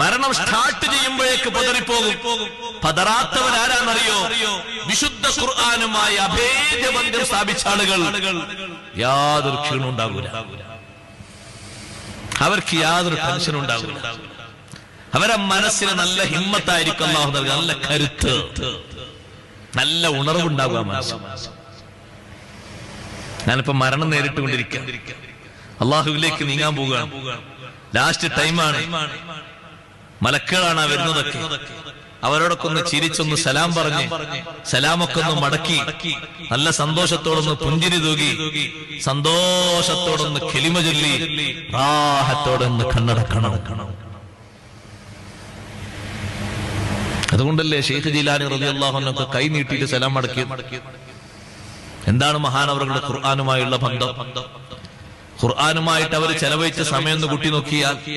മരണം സ്റ്റാർട്ട് ചെയ്യുമ്പോഴേക്ക് പതറിപ്പോകും. പതറാത്തവരാരാന്നറിയോ വിശുദ്ധ ഖുർആാനുമായി അഭേദ്യബന്ധം സ്ഥാപിച്ച ആളുകൾ. യാതൊരു ക്ഷീണം അവർക്ക് യാതൊരു ടെൻഷനും അവരെ മനസ്സിന് നല്ല ഹിമ്മത്തായിരിക്കും അള്ളാഹു നല്ല കരുത്ത്. നല്ല ഉണർവുണ്ടാകുക മനസ്സ്. ഞാനിപ്പോ മരണം നേരിട്ടുകൊണ്ടിരിക്കുക അള്ളാഹുവിലേക്ക് നീങ്ങാൻ പോവുകയാണ്. ലാസ്റ്റ് ടൈമാണ് മലക്കുകളാണ് വരുന്നതൊക്കെ. അവരോടൊക്കെ ഒന്ന് ചിരിച്ചൊന്ന് സലാം പറഞ്ഞ് സലാമൊക്കെ ഒന്ന് മടക്കി നല്ല സന്തോഷത്തോടൊന്ന് പുഞ്ചിരി തൂകി സന്തോഷത്തോടൊന്ന് കെലിമ ചൊല്ലി റാഹത്തോടൊന്ന് കണ്ണടക്കണം. അതുകൊണ്ടല്ലേ ഷെയ്ഖ് ജിലാനി റബി അള്ളാഹുനൊക്കെ കൈ നീട്ടിയിട്ട് സലാം മടക്കി എന്താണ് മഹാനവറുകളുടെ ഖുർആാനുമായുള്ള ബന്ധം? ഖുർആാനുമായിട്ട് അവർ ചെലവഴിച്ച സമയം ഒന്ന് കൂട്ടി നോക്കിയാൽ